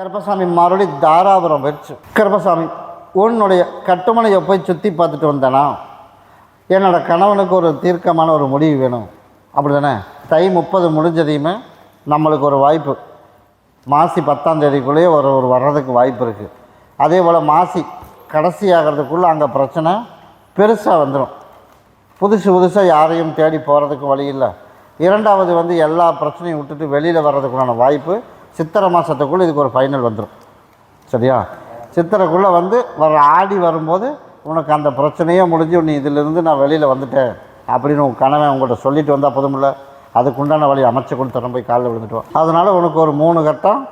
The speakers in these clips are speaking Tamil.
கருப்பசாமி மறுபடி தாராபுரம் வச்சு கருப்பசாமி உன்னுடைய கட்டுமனையை போய் சுற்றி பார்த்துட்டு வந்தேனா? என்னோடய கணவனுக்கு ஒரு தீர்க்கமான ஒரு முடிவு வேணும். அப்படி தானே தை முப்பது முடிஞ்சதையுமே நம்மளுக்கு ஒரு வாய்ப்பு. மாசி பத்தாம் தேதிக்குள்ளேயே ஒரு ஒரு வர்றதுக்கு வாய்ப்பு இருக்குது அதே போல் மாசி கடைசி ஆகிறதுக்குள்ளே அங்கே பிரச்சனை பெருசாக வந்துடும் புதுசு புதுசாக யாரையும் தேடி போகிறதுக்கு வழி இல்லை. இரண்டாவது வந்து எல்லா பிரச்சனையும் விட்டுட்டு வெளியில் வர்றதுக்குள்ளான வாய்ப்பு சித்திரை மாதத்துக்குள்ளே இதுக்கு ஒரு ஃபைனல் வந்துடும் சரியா? சித்திரைக்குள்ளே வந்து வர ஆடி வரும்போது உனக்கு அந்த பிரச்சனையே முடிஞ்சு நீ இதிலிருந்து நான் வெளியில் வந்துட்டேன் அப்படின்னு உன் கணவன் உங்கள்கிட்ட சொல்லிட்டு வந்தால் போதுமில்ல. அதுக்குண்டான வழி அமைச்சு கொடுத்துறோம் போய் காலில் விழுந்துட்டோம் அதனால் உனக்கு ஒரு மூணு கட்டம்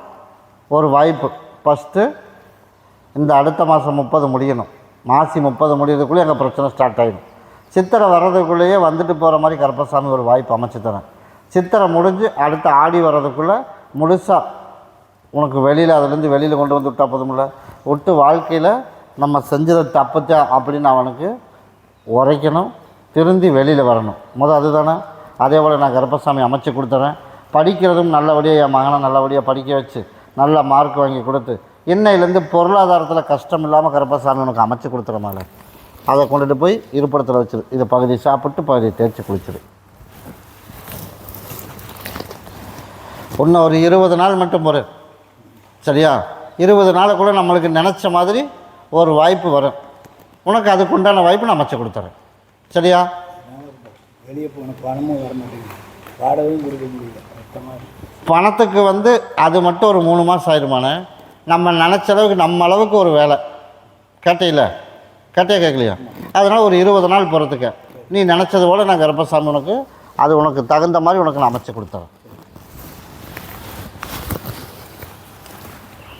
ஒரு வாய்ப்பு. ஃபஸ்ட்டு இந்த அடுத்த மாதம் முப்பது முடியணும். மாசி முப்பது முடியறதுக்குள்ளே எங்கள் பிரச்சனை ஸ்டார்ட் ஆகிடும் சித்திரை வர்றதுக்குள்ளேயே வந்துட்டு போகிற மாதிரி கருப்பசாமி ஒரு வாய்ப்பு அமைச்சு தரேன். சித்திரை முடிஞ்சு அடுத்த ஆடி வர்றதுக்குள்ளே முழுசாக உனக்கு வெளியில் அதுலேருந்து வெளியில் கொண்டு வந்து விட்டா போதுமில்ல விட்டு வாழ்க்கையில் நம்ம செஞ்சதை தப்புச்சா அப்படின்னு அவனுக்கு உரைக்கணும். திருந்தி வெளியில் வரணும். முதல் அதுதானே? அதே போல் நான் கருப்பசாமி அமைச்சு கொடுத்துறேன். படிக்கிறதும் நல்லபடியாக என் மகனை நல்லபடியாக படிக்க வச்சு நல்ல மார்க் வாங்கி கொடுத்து இன்னையிலேருந்து பொருளாதாரத்தில் கஷ்டம் இல்லாமல் கருப்பசாமி உனக்கு அமைச்சு கொடுத்துற மேலே அதை கொண்டுட்டு போய் இருப்பிடத்தில் வச்சிரு. இதை பகுதி சாப்பிட்டு பகுதியை தேய்ச்சி குளிச்சிரு. இன்னும் ஒரு இருபது நாள் மட்டும் பொறு சரியா? இருபது நாளுக்குள்ளே நம்மளுக்கு நினச்ச மாதிரி ஒரு வாய்ப்பு வரும். உனக்கு அதுக்குண்டான வாய்ப்பு நான் அமைச்சு கொடுத்துறேன். சரியா? வெளியே போன பணமும் வர மாட்டேங்குது. வாடகையும் கொடுக்க முடியல. பணத்துக்கு வந்து அது மட்டும் ஒரு மூணு மாதம் ஆயிடுமானே நம்ம நினச்ச அளவுக்கு நம்ம அளவுக்கு ஒரு வேலை. கேட்டையில கேட்டையா கேட்கலையா? அதனால் ஒரு இருபது நாள் போகிறதுக்கு நீ நினச்சது போல் நான் கருப்பசாமி உனக்கு அது உனக்கு தகுந்த மாதிரி உனக்கு நான் அமைச்சு கொடுத்துறேன்.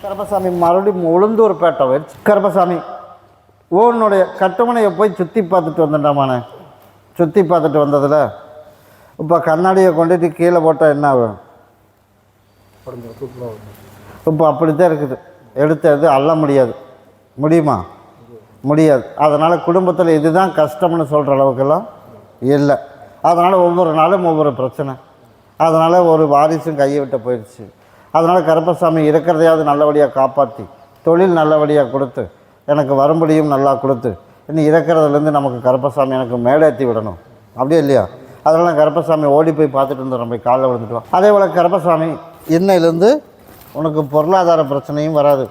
கருப்பசாமி மறுபடியும் உளுந்தூர்பேட்டை வச்சு கருப்பசாமி ஓனுடைய கட்டுமனையை போய் சுற்றி பார்த்துட்டு வந்துட்டாமாண்ணே சுற்றி பார்த்துட்டு வந்ததில் இப்போ கண்ணாடியை கொண்டுட்டு கீழே போட்டால் என்ன ஆகும்? இப்போ அப்படி தான் இருக்குது. எடுத்தது அள்ள முடியாது. முடியுமா? முடியாது. அதனால் குடும்பத்தில் இதுதான் கஷ்டம்னு சொல்கிற அளவுக்கெல்லாம் இல்லை. அதனால் ஒவ்வொரு நாளும் ஒவ்வொரு பிரச்சனை. அதனால் ஒரு வாரிசும் கையை விட்டு போயிடுச்சு அதனால் கருப்பசாமி இருக்கிறதையாவது நல்லபடியாக காப்பாற்றி தொழில் நல்லபடியாக கொடுத்து எனக்கு வரும்படியும் நல்லா கொடுத்து இன்னும் இறக்கிறதுலேருந்து நமக்கு கருப்பசாமி எனக்கு மேலேற்றி விடணும். அப்படியே இல்லையா? அதனால் நான் கருப்பசாமி ஓடி போய் பார்த்துட்டு இருந்தோம் போய் காலில் விழுந்துட்டோம் அதே போல் கருப்பசாமி இன்னையிலேருந்து உனக்கு பொருளாதார பிரச்சனையும் வராது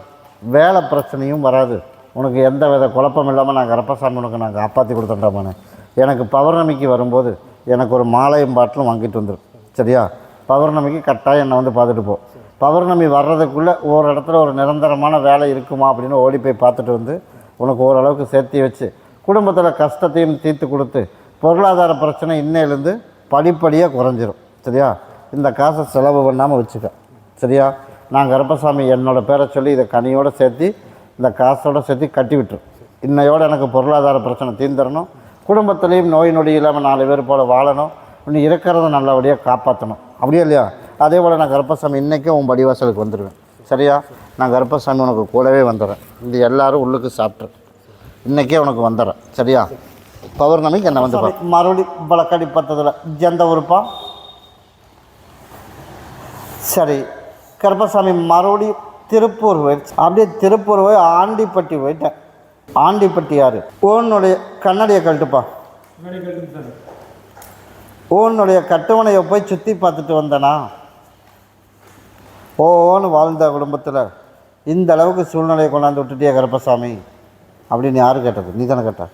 வேலை பிரச்சனையும் வராது. உனக்கு எந்த வித குழப்பம் இல்லாமல் நான் கருப்பசாமி உனக்கு நான் காப்பாற்றி கொடுத்துட்டேன் எனக்கு பௌர்ணமிக்கு வரும்போது எனக்கு ஒரு மாலையும் பாட்டிலும் வாங்கிட்டு வந்துடும் சரியா? பௌர்ணமிக்கு கட்டாயம் என்னை வந்து பார்த்துட்டு போ. பௌர்ணமி வர்றதுக்குள்ளே ஒரு இடத்துல ஒரு நிரந்தரமான வேலை இருக்குமா அப்படின்னு ஓடி போய் பார்த்துட்டு வந்து உனக்கு ஓரளவுக்கு சேர்த்து வச்சு குடும்பத்தில் கஷ்டத்தையும் தீர்த்து கொடுத்து பொருளாதார பிரச்சனை இன்னையிலேருந்து படிப்படியாக குறைஞ்சிரும். சரியா? இந்த காசை செலவு பண்ணாமல் வச்சுக்க. சரியா? நான் கருப்பசாமி என்னோட பேரை சொல்லி இதை கனியோடு சேர்த்து இந்த காசோட சேர்த்து கட்டி விட்டுரும் இன்னையோடு எனக்கு பொருளாதார பிரச்சனை தீர்ந்துடணும் குடும்பத்துலேயும் நோய் நொடி இல்லாமல் நாலு பேர் போல் வாழணும். இன்னும் இருக்கிறத நல்லபடியாக காப்பாற்றணும் அப்படியே இல்லையா? அதே போல் நான் கருப்பசாமி இன்றைக்கே உன் படிவாசலுக்கு வந்துடுவேன் சரியா? நான் கருப்பசாமி உனக்கு கூடவே வந்துடுறேன் இது எல்லாரும் உள்ளுக்கு சாப்பிட்ரு. இன்றைக்கே உனக்கு வந்துடுறேன் சரியா? பௌர்ணமிக்கு என்ன வந்து மறுபடியும் பழக்கடி பத்ததில். எந்த உறுப்பா சரி. கருப்பசாமி மறுபடியும் திருப்பூர் போயிடுச்சு அப்படியே திருப்பூர் போய் ஆண்டிப்பட்டி போயிட்டேன். ஆண்டிப்பட்டி யார்? ஓனுடைய கண்ணாடியை கழட்டுப்பா. ஓனுடைய கட்டுமனையை போய் சுற்றி பார்த்துட்டு வந்தேனா? ஓன்னு வாழ்ந்த குடும்பத்தில் இந்த அளவுக்கு சூழ்நிலையை கொண்டாந்து விட்டுட்டியா கருப்பசாமி? அப்படின்னு யார் கேட்டது? நீ தானே கேட்ட.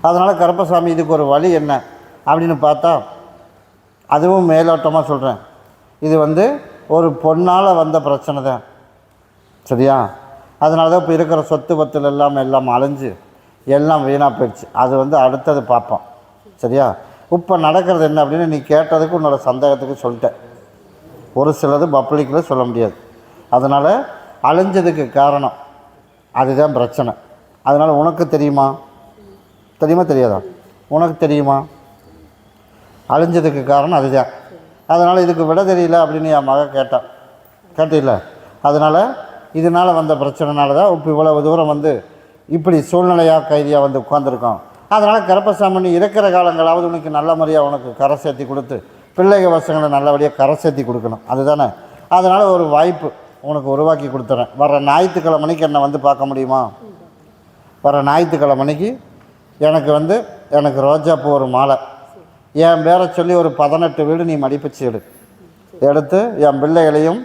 அதனால் கருப்பசாமி இதுக்கு ஒரு வழி என்ன? அப்படின்னு பார்த்தா அதுவும் மேலோட்டமாக சொல்கிறேன் இது வந்து ஒரு பொண்ணால் வந்த பிரச்சனை தான். சரியா? அதனால தான் இப்போ இருக்கிற சொத்து பத்தில் எல்லாம் எல்லாம் அலைஞ்சு எல்லாம் வீணாக போயிடுச்சு. அது வந்து அடுத்தது பார்ப்போம். சரியா? இப்போ நடக்கிறது என்ன அப்படின்னு நீ கேட்டதுக்கு உன்னோட சந்தேகத்துக்கு சொல்லிட்டேன். ஒரு சிலது பப்ளிக்கில் சொல்ல முடியாது. அதனால் அழிஞ்சதுக்கு காரணம் அதுதான் பிரச்சனை. அதனால் உனக்கு தெரியுமா? தெரியுமா தெரியாதா? உனக்கு தெரியுமா? அழிஞ்சதுக்கு காரணம் அதுதான். அதனால் இதுக்கு விட தெரியல அப்படின்னு என் மக கேட்டான். கேட்டில்ல? அதனால் இதனால் வந்த பிரச்சனைனால தான் இப்போ இவ்வளவு தூரம் வந்து இப்படி சூழ்நிலையாக கைதியாக வந்து உட்காந்துருக்கோம் அதனால் கருப்பசாமி இருக்கிற காலங்களாவது உனக்கு நல்ல முறையாக உனக்கு கரை சேர்த்தி கொடுத்து பிள்ளைக வசங்களை நல்லபடியாக கரை சேர்த்தி கொடுக்கணும். அதுதானே? அதனால் ஒரு வாய்ப்பு உனக்கு உருவாக்கி கொடுத்துறேன். வர ஞாயிற்றுக்கிழமைக்கு என்னை வந்து பார்க்க முடியுமா? வர ஞாயிற்றுக்கிழமைக்கு எனக்கு வந்து எனக்கு ரோஜாப்பூ ஒரு மாலை. என் பேரை சொல்லி ஒரு பதினெட்டு வீடு நீ மடிப்பிச்சு எடு எடுத்து என் பிள்ளைகளையும்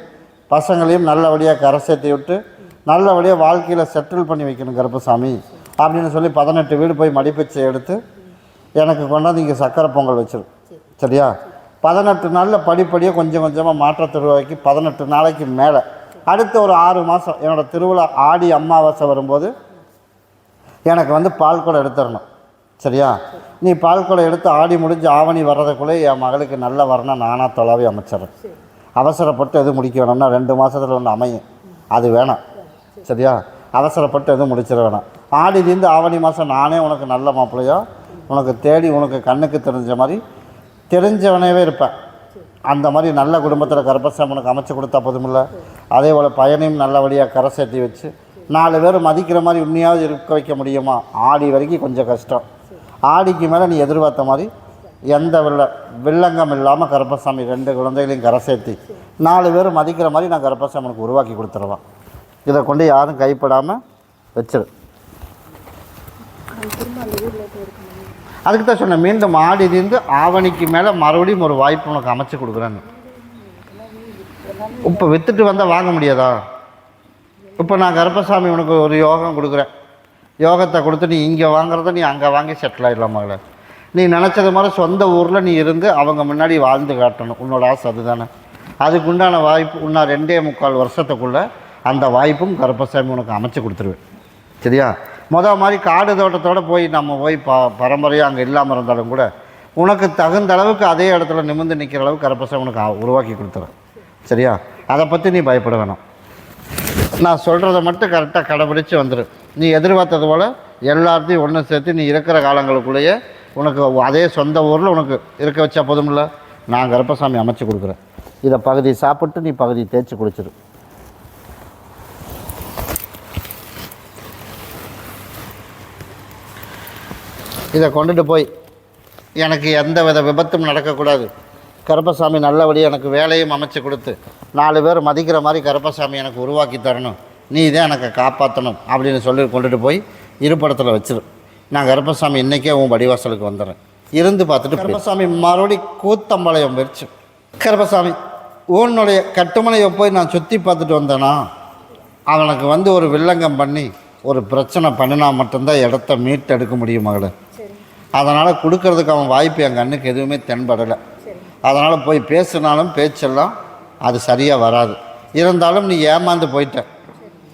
பசங்களையும் நல்லபடியாக கரை சேர்த்தி விட்டு நல்லபடியாக வாழ்க்கையில் செட்டில் பண்ணி வைக்கணும் கருப்பசாமி அப்படின்னு சொல்லி பதினெட்டு வீடு போய் மடிப்பிச்சு எடுத்து எனக்கு கொண்டாந்து இங்கே சக்கரை பொங்கல் வச்சிரு. சரியா? பதினெட்டு நாளில் படிப்படியாக கொஞ்சம் கொஞ்சமாக மாற்றத்தை உருவாக்கி பதினெட்டு நாளைக்கு மேலே. அடுத்த ஒரு ஆறு மாதம் என்னோடய திருவிழா ஆடி அமாவாசை வரும்போது எனக்கு வந்து பால் குடம் எடுத்துடணும். சரியா? நீ பால் குடம் எடுத்து ஆடி முடிஞ்சு ஆவணி வர்றதுக்குள்ளே என் மகளுக்கு நல்ல வரணும். நானாக தொலைவி அமைச்சிடுறேன். அவசரப்பட்டு எதுவும் முடிக்க வேணும்னா ரெண்டு மாதத்தில் ஒன்று அமையும். அது வேணாம். சரியா? அவசரப்பட்டு எதுவும் முடிச்சிட வேணாம். ஆடிலேருந்து ஆவணி மாதம் நானே உனக்கு நல்ல மாப்பிள்ளையோ? உனக்கு தேடி உனக்கு கண்ணுக்கு தெரிஞ்ச மாதிரி தெரிஞ்சவனவே இருப்பேன். அந்த மாதிரி நல்ல குடும்பத்தில் கர்ப்பசாமி உனக்கு அமைச்சு கொடுத்தா போதுமில்ல. அதே போல் பையனையும் நல்லபடியாக கரை சேர்த்து வச்சு நாலு பேர் மதிக்கிற மாதிரி உண்மையாவது இருக்க வைக்க முடியுமா? ஆடி வரைக்கும் கொஞ்சம் கஷ்டம். ஆடிக்கு மேலே நீ எதிர்பார்த்த மாதிரி எந்த வில்ல வில்லங்கம் இல்லாமல் கருப்பசாமி ரெண்டு குழந்தைகளையும் கரை சேர்த்தி நாலு பேர் மதிக்கிற மாதிரி நான் கருப்பசாமனுக்கு உருவாக்கி கொடுத்துருவேன். இதை கொண்டு யாரும் கைப்படாமல் வச்சிரு. அதுக்கு தான் சொன்னேன் மீண்டும் தீர்ந்து ஆவணிக்கு மேலே மறுபடியும் ஒரு வாய்ப்பு உனக்கு அமைச்சு கொடுக்குறேன்னு. இப்போ விற்றுட்டு வந்தால் வாங்க முடியாதா? இப்போ நான் கருப்பசாமி உனக்கு ஒரு யோகம் கொடுக்குறேன். யோகத்தை கொடுத்து நீ இங்கே வாங்குறத நீ அங்கே வாங்கி செட்டில் ஆகிடலாம் மகளே. நீ நினச்சது மாதிரி சொந்த ஊரில் நீ இருந்து அவங்க முன்னாடி வாழ்ந்து காட்டணும். உன்னோட ஆசை அதுதானே. அதுக்கு உண்டான வாய்ப்பு இன்னும் ரெண்டே முக்கால் வருஷத்துக்குள்ளே அந்த வாய்ப்பும் கருப்பசாமி உனக்கு அமைச்சு கொடுத்துருவேன். சரியா? மொதல் மாதிரி காடு தோட்டத்தோடு போய் நம்ம போய் ப பரம்பரையாக அங்கே இல்லாமல் இருந்தாலும் கூட உனக்கு தகுந்த அளவுக்கு அதே இடத்துல நிமிர்ந்து நிற்கிற அளவுக்கு கருப்பசாமி உனக்கு உருவாக்கி கொடுத்துறேன் சரியா? அதை பற்றி நீ பயப்பட வேணாம். நான் சொல்கிறத மட்டும் கரெக்டாக கடைபிடிச்சி வந்துடும் நீ எதிர்பார்த்தது போல் எல்லாத்தையும் ஒன்று சேர்த்து நீ இருக்கிற காலங்களுக்குள்ளேயே உனக்கு அதே சொந்த ஊரில் உனக்கு இருக்க வச்சா போதுமில்ல? நான் கருப்பசாமி அமைச்சு கொடுக்குறேன். இதை பகுதி சாப்பிட்டு நீ பகுதி தேய்ச்சி குடிச்சிடும் இதை கொண்டுட்டு போய் எனக்கு எந்த வித விபத்தும் நடக்கக்கூடாது. கருப்பசாமி நல்லபடியாக எனக்கு வேலையும் அமைச்சு கொடுத்து நாலு பேர் மதிக்கிற மாதிரி கருப்பசாமி எனக்கு உருவாக்கி தரணும். நீ தான் எனக்கு காப்பாற்றணும் அப்படின்னு சொல்லி கொண்டுட்டு போய் இருப்படத்தில் வச்சிரு. நான் கருப்பசாமி இன்றைக்கே உன் வடிவாசலுக்கு வந்துடுறேன். இருந்து பார்த்துட்டு கருப்பசாமி மறுபடி கூத்தம்பாளையம் போயிடுச்சு கருப்பசாமி உன்னுடைய கட்டுமனையை போய் நான் சுற்றி பார்த்துட்டு வந்தேனா? அவனுக்கு வந்து ஒரு வில்லங்கம் பண்ணி ஒரு பிரச்சனை பண்ணினா மட்டும்தான் இடத்த மீட்டெடுக்க முடியும் மகளே. அதனால் கொடுக்கறதுக்கு அவன் வாய்ப்பு என் கண்ணுக்கு எதுவுமே தென்படலை. அதனால் போய் பேசினாலும் பேச்செல்லாம் அது சரியாக வராது. இருந்தாலும் நீ ஏமாந்து போயிட்ட.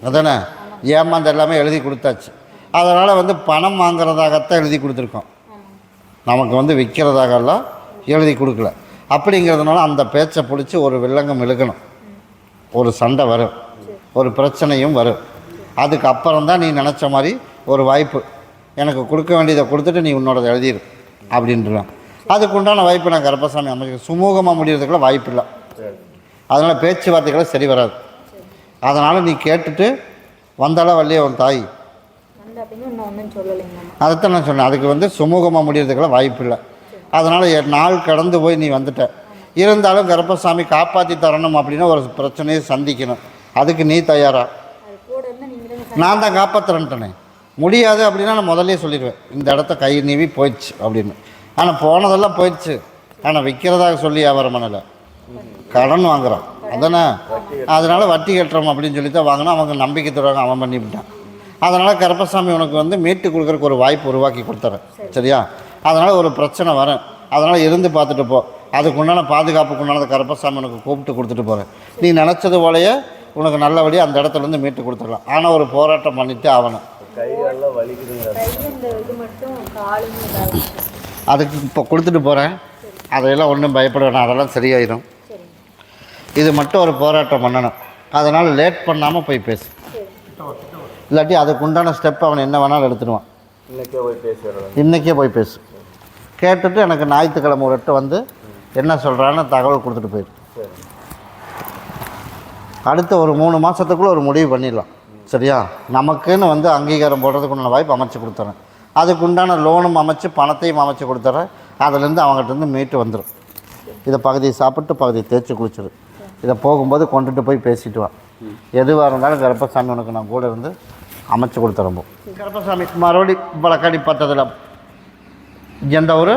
அதானே? ஏமாந்து எல்லாமே எழுதி கொடுத்தாச்சு. அதனால் வந்து பணம் வாங்குறதாகத்தான் எழுதி கொடுத்துருக்கோம். நமக்கு வந்து விற்கிறதாகலாம் எழுதி கொடுக்கல. அப்படிங்கிறதுனால அந்த பேச்சை பிடிச்சி ஒரு வில்லங்கம் இழுக்கணும். ஒரு சண்டை வரும். ஒரு பிரச்சனையும் வரும். அதுக்கப்புறம் தான் நீ நினச்ச மாதிரி ஒரு வாய்ப்பு எனக்கு கொடுக்க வேண்டியதை கொடுத்துட்டு நீ உன்னோட எழுதிடு அப்படின்றான். அதுக்கு உண்டான வாய்ப்பு நான் கருப்பசாமி அமைக்க சுமூகமாக முடியறதுக்குள்ள வாய்ப்பு இல்லை. அதனால் பேச்சுவார்த்தைகளை சரி வராது. அதனால் நீ கேட்டுட்டு வந்தாலும் வள்ளியே உன் தாய்? அதைத்தான் நான் சொன்னேன். அதுக்கு வந்து சுமூகமாக முடியறதுக்கெல்லாம் வாய்ப்பு இல்லை. அதனால் நாள் கடந்து போய் நீ வந்துட்ட. இருந்தாலும் கருப்பசாமி காப்பாற்றி தரணும் அப்படின்னா ஒரு பிரச்சனையை சந்திக்கணும். அதுக்கு நீ தயாரா? நான் தான் காப்பாற்றுறேன்ட்டனே முடியாது அப்படின்னா நான் முதல்ல சொல்லிடுவேன். இந்த இடத்த கை நீவி போயிடுச்சு அப்படின்னு. ஆனால் போனதெல்லாம் போயிடுச்சு. ஆனால் விற்கிறதாக சொல்லி வியாபாரம் பண்ணலை. கடன் வாங்குறான். அதானே? அதனால் வட்டி கட்டுறோம் அப்படின்னு சொல்லி தான் வாங்கினா அவங்க நம்பிக்கை தருவாங்க அவன் பண்ணிவிட்டான் அதனால் கருப்பசாமி உனக்கு வந்து மீட்டு கொடுக்குறக்கு ஒரு வாய்ப்பு உருவாக்கி கொடுத்துறேன். சரியா? அதனால் ஒரு பிரச்சனை வரும் அதனால் இருந்து பார்த்துட்டு போ. அதுக்கு உண்டான பாதுகாப்புக்கு உண்டான கருப்பசாமி உனக்கு கூப்பிட்டு கொடுத்துட்டு போகிறேன் நீ நினச்சது போலயே உனக்கு நல்லபடியாக அந்த இடத்துலேருந்து மீட்டு கொடுத்துடலாம். ஆனால் ஒரு போராட்டம் பண்ணிவிட்டு ஆகணும். அதுக்கு இப்போ கொடுத்துட்டு போகிறேன் அதையெல்லாம் ஒன்றும் பயப்பட வேணாம். அதெல்லாம் சரியாயிடும் இது மட்டும் ஒரு போராட்டம் பண்ணணும். அதனால் லேட் பண்ணாமல் போய் பேசு. இல்லாட்டி அதுக்கு உண்டான ஸ்டெப் அவன் என்ன வேணாலும் எடுத்துடுவான். இன்னைக்கே போய் பேசிடுறேன். இன்றைக்கே போய் பேசு. கேட்டுட்டு எனக்கு ஞாயிற்றுக்கிழமை ஒரு எட்டு வந்து என்ன சொல்கிறான்னு தகவல் கொடுத்துட்டு போயிரு. அடுத்த ஒரு மூணு மாதத்துக்குள்ளே ஒரு முடிவு பண்ணிடலாம். சரியா? நமக்குன்னு வந்து அங்கீகாரம் போடுறதுக்கு உண்டான வாய்ப்பு அமைச்சு கொடுத்துறேன். அதுக்கு உண்டான லோனும் அமைச்சு பணத்தையும் அமைச்சு கொடுத்துறேன். அதுலேருந்து அவங்ககிட்டருந்து மீட்டு வந்துடும் இதை பகுதியை சாப்பிட்டு பகுதியை தேய்ச்சி குளிச்சிடும் இதை போகும்போது கொண்டுட்டு போய் பேசிட்டு வா. எதுவாக இருந்தாலும் கருப்பசாமி உனக்கு நான் கூட இருந்து அமைச்சு கொடுத்துறம்போ கருப்பசாமி மறுபடி வழக்காடி பத்ததில் எந்த ஊர்?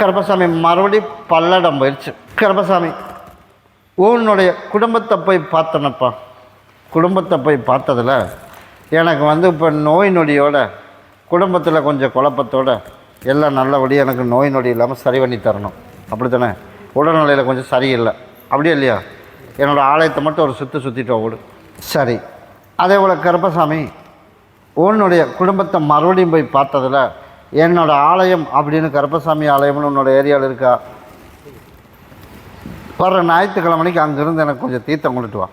கருப்பசாமி மறுபடி பல்லடம் போயிடுச்சு கருப்பசாமி உன்னுடைய குடும்பத்தை போய் பார்த்தனப்பா. குடும்பத்தை போய் பார்த்ததில் எனக்கு வந்து இப்போ நோய் நொடியோட குடும்பத்தில் கொஞ்சம் குழப்பத்தோட எல்லாம் நல்லபடியாக எனக்கு நோய் நொடி இல்லாமல் சரி பண்ணி தரணும். அப்படி தானே உடல்நிலையில் கொஞ்சம் சரியில்லை. அப்படியே இல்லையா? என்னோடய ஆலயத்தை மட்டும் ஒரு சுற்றி சுற்றிட்டு ஓடு. சரி. அதே போல் கருப்பசாமி உன்னுடைய குடும்பத்தை மறுபடியும் போய் பார்த்ததில் என்னோடய ஆலயம் அப்படின்னு கருப்பசாமி ஆலயம்னு உன்னோட ஏரியாவில் இருக்கா? வர்ற ஞாயிற்றுக்கிழமைக்கு அங்கேருந்து எனக்கு கொஞ்சம் தீர்த்தம் கொண்டுட்டு வா.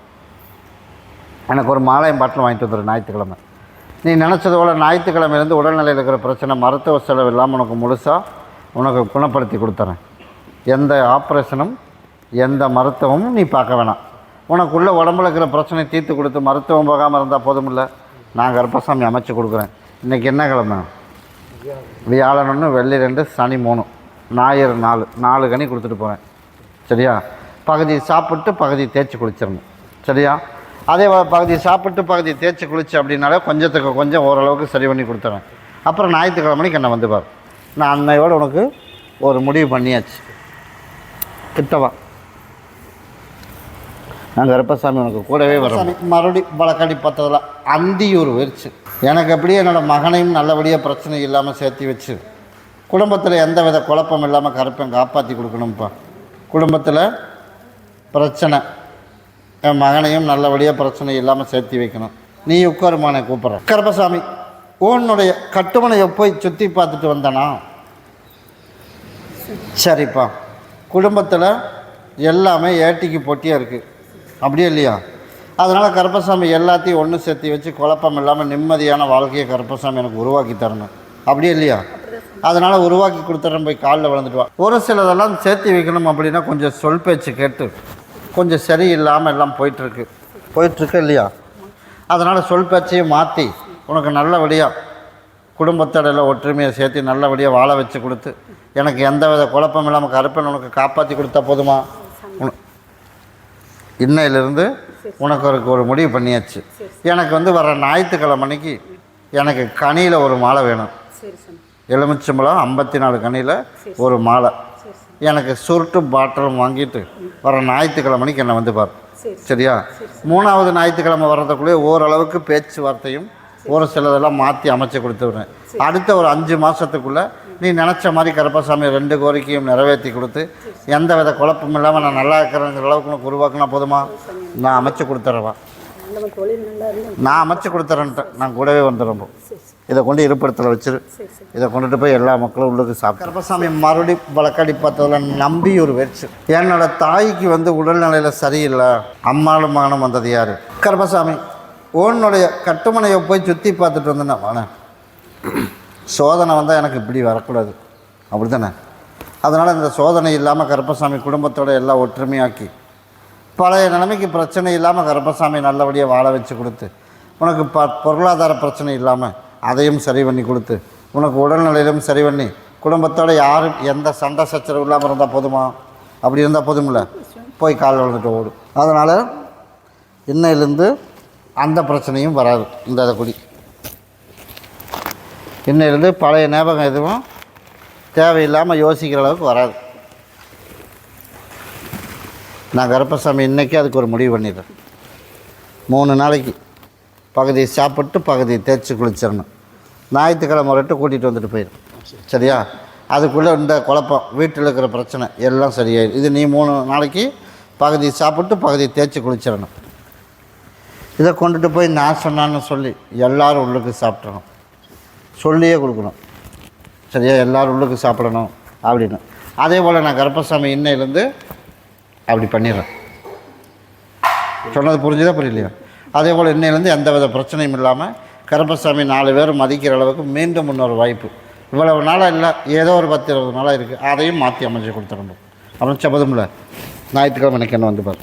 எனக்கு ஒரு மாலையம் பாட்டில் வாங்கிட்டு வந்துடும் ஞாயிற்றுக்கிழமை. நீ நினச்சது போல் ஞாயிற்றுக்கிழமையிலேருந்து உடல்நிலையில் இருக்கிற பிரச்சனை மருத்துவ செலவு இல்லாமல் உனக்கு முழுசாக உனக்கு குணப்படுத்தி கொடுத்துறேன். எந்த ஆப்ரேஷனும் எந்த மருத்துவமும் நீ பார்க்க வேணாம். உனக்குள்ளே உடம்புல இருக்கிற பிரச்சனை தீர்த்து கொடுத்து மருத்துவம் போகாமல் இருந்தால் போதுமில்ல. நான் கர்ப்பசாமி அமைச்சு கொடுக்குறேன். இன்றைக்கி என்ன கிழமை? வியாழன் ஒன்று வெள்ளி ரெண்டு சனி மூணு. ஞாயிறு நாலு. நாலு கனி கொடுத்துட்டு போகிறேன் சரியா? பகுதி சாப்பிட்டு பகுதி தேய்ச்சி குளிச்சிடணும். சரியா? அதே பகுதி சாப்பிட்டு பகுதி தேய்ச்சி குளிச்சு அப்படின்னாலே கொஞ்சத்துக்கு கொஞ்சம் ஓரளவுக்கு சரி பண்ணி கொடுத்துறேன். அப்புறம் ஞாயிற்றுக்கிழமைக்கு என்னை வந்து பார். நான் அன்னையோடு உனக்கு ஒரு முடிவு பண்ணியாச்சு. கிட்டவா? நான் கருப்பசாமி உனக்கு கூடவே வரோம் மறுபடி வழக்காடி பார்த்ததில் அந்தியூர் உயிர்ச்சி எனக்கு அப்படியே என்னோடய மகனையும் நல்லபடியாக பிரச்சனை இல்லாமல் சேர்த்து வச்சு குடும்பத்தில் எந்த வித குழப்பம் இல்லாமல் கருப்பேன் காப்பாற்றி கொடுக்கணும்ப்பா குடும்பத்தில் பிரச்சனை. என் மகனையும் நல்லபடியாக பிரச்சனை இல்லாமல் சேர்த்து வைக்கணும். நீ உட்காருமானே கூப்பிட்றேன் கருப்பசாமி உன்னுடைய கட்டுமனையை போய் சுற்றி பார்த்துட்டு வந்தனா? சரிப்பா. குடும்பத்தில் எல்லாமே ஏட்டிக்கு போட்டியாக இருக்குது அப்படியே இல்லையா? அதனால் கருப்பசாமி எல்லாத்தையும் ஒன்று சேர்த்து வச்சு குழப்பம் இல்லாமல் நிம்மதியான வாழ்க்கையை கருப்பசாமி எனக்கு உருவாக்கி தரணும். அப்படியே இல்லையா? அதனால் உருவாக்கி கொடுத்துட்றேன் போய் காலில் விழுந்துட்டு வா. ஒரு சிலதெல்லாம் சேர்த்து வைக்கணும் அப்படின்னா கொஞ்சம் சொல் பேச்சு கேட்டு கொஞ்சம் சரியில்லாமல் எல்லாம் போயிட்டுருக்கு. போயிட்டுருக்கு இல்லையா? அதனால் சொல் பேச்சையும் மாற்றி உனக்கு நல்லபடியாக குடும்பத்தடையில் ஒற்றுமையை சேர்த்து நல்லபடியாக வாழ வச்சு கொடுத்து எனக்கு எந்த வித குழப்பம் இல்லாமல் கருப்பன் உனக்கு காப்பாற்றி கொடுத்தா போதுமா? இன்னையிலிருந்து உனக்கு ஒரு ஒரு முடிவு பண்ணியாச்சு. எனக்கு வந்து வர ஞாயிற்றுக்கிழமை அன்னைக்கு எனக்கு கனியில் ஒரு மாலை வேணும். எலுமிச்சம்பழம் ஐம்பத்தி நாலு கனியில் ஒரு மாலை. எனக்கு சுருட்டு பாட்டிலும் வாங்கிட்டு வர ஞாயிற்றுக்கிழமை மணிக்கு என்னை வந்து பார். சரி சரியா? மூணாவது ஞாயிற்றுக்கிழமை வர்றதுக்குள்ளே ஓரளவுக்கு பேச்சுவார்த்தையும் ஒரு சிலதெல்லாம் மாற்றி அமைச்சு கொடுத்துருவேன் அடுத்த ஒரு அஞ்சு மாதத்துக்குள்ளே நீ நினச்ச மாதிரி கருப்பசாமி ரெண்டு கோரிக்கையும் நிறைவேற்றி கொடுத்து எந்த வித குழப்பம் இல்லாமல் நான் நல்லா இருக்கிறேங்கிற அளவுக்கு உனக்கு உருவாக்கினா போதுமா? நான் அமைச்சு கொடுத்துறவா. நான் அமைச்சு கொடுத்துறேன்ட்டேன் நான் கூடவே வந்துடுறோம் இதை கொண்டு இருப்பிடத்தில் வச்சிரு. சரி சரி. இதை கொண்டுட்டு போய் எல்லா மக்களும் உள்ளுக்கு சாப்பிட்டு கருப்பசாமி மறுபடியும் வழக்காடி பார்த்ததில் நம்பி ஒரு வெச்சு என்னோட தாய்க்கு வந்து உடல்நிலையில் சரியில்லை. அம்மாளும் மகனும் வந்தது யார்? கருப்பசாமி உன்னுடைய கட்டுமனையை போய் சுற்றி பார்த்துட்டு வந்தேன்னா வாணேன் சோதனை வந்தால் எனக்கு இப்படி வரக்கூடாது. அப்படி தானே அதனால் இந்த சோதனை இல்லாமல் கருப்பசாமி குடும்பத்தோட எல்லாம் ஒற்றுமையாக்கி பழைய நிலைமைக்கு பிரச்சனை இல்லாமல் கருப்பசாமி நல்லபடியாக வாழ வச்சு கொடுத்து உனக்கு ப பொருளாதார பிரச்சனை இல்லாமல் அதையும் சரி பண்ணி கொடுத்து உனக்கு உடல்நிலையிலும் சரி பண்ணி குடும்பத்தோடு யாரும் எந்த சண்டை சச்சரவு இல்லாமல் இருந்தால் போதுமா? அப்படி இருந்தால் போதுமில்ல போய் கால் விழுந்துட்டு ஓடும் அதனால் இன்னையிலேருந்து அந்த பிரச்சனையும் வராது இந்த இதை குடி. இன்னையிலேருந்து பழைய ஞாபகம் எதுவும் தேவையில்லாமல் யோசிக்கிற அளவுக்கு வராது. நான் கருப்பசாமி இன்றைக்கி அதுக்கு ஒரு முடிவு பண்ணிடுறேன். மூணு நாளைக்கு பகுதி சாப்பிட்டு பகுதி தேய்ச்சி குளிச்சிடணும். ஞாயிற்றுக்கிழமை ரெட்டு கூட்டிகிட்டு வந்துட்டு போயிடும் சரியா? அதுக்குள்ளே இந்த குழப்பம் வீட்டில் இருக்கிற பிரச்சனை எல்லாம் சரியாயிடும் இது நீ மூணு நாளைக்கு பகுதி சாப்பிட்டு பகுதி தேய்ச்சி குளிச்சிடணும். இதை கொண்டுட்டு போய் நான் சொன்னான்னு சொல்லி எல்லோரும் உள்ளுக்கு சாப்பிட்றணும் சொல்லியே கொடுக்கணும். சரியா? எல்லோரும் உள்ளுக்கு சாப்பிடணும் அப்படின்னு. அதே போல் நான் கருப்பசாமி இன்னையிலேருந்து அப்படி பண்ணிடுறேன். சொன்னது புரிஞ்சுதா புரியலையா? அதே போல் இன்னையிலேருந்து எந்த வித பிரச்சனையும் இல்லாமல் கருப்பசாமி நாலு பேர் மதிக்கிற அளவுக்கு மீண்டும் இன்னொரு வாய்ப்பு. இவ்வளவு நாளாக இல்லை ஏதோ ஒரு பத்து இருபது நாளாக இருக்குது அதையும் மாற்றி அமைச்சு கொடுத்துடணும். அமைச்ச இல்லை ஞாயிற்றுக்கிழமை எனக்கு என்ன வந்து பாரு.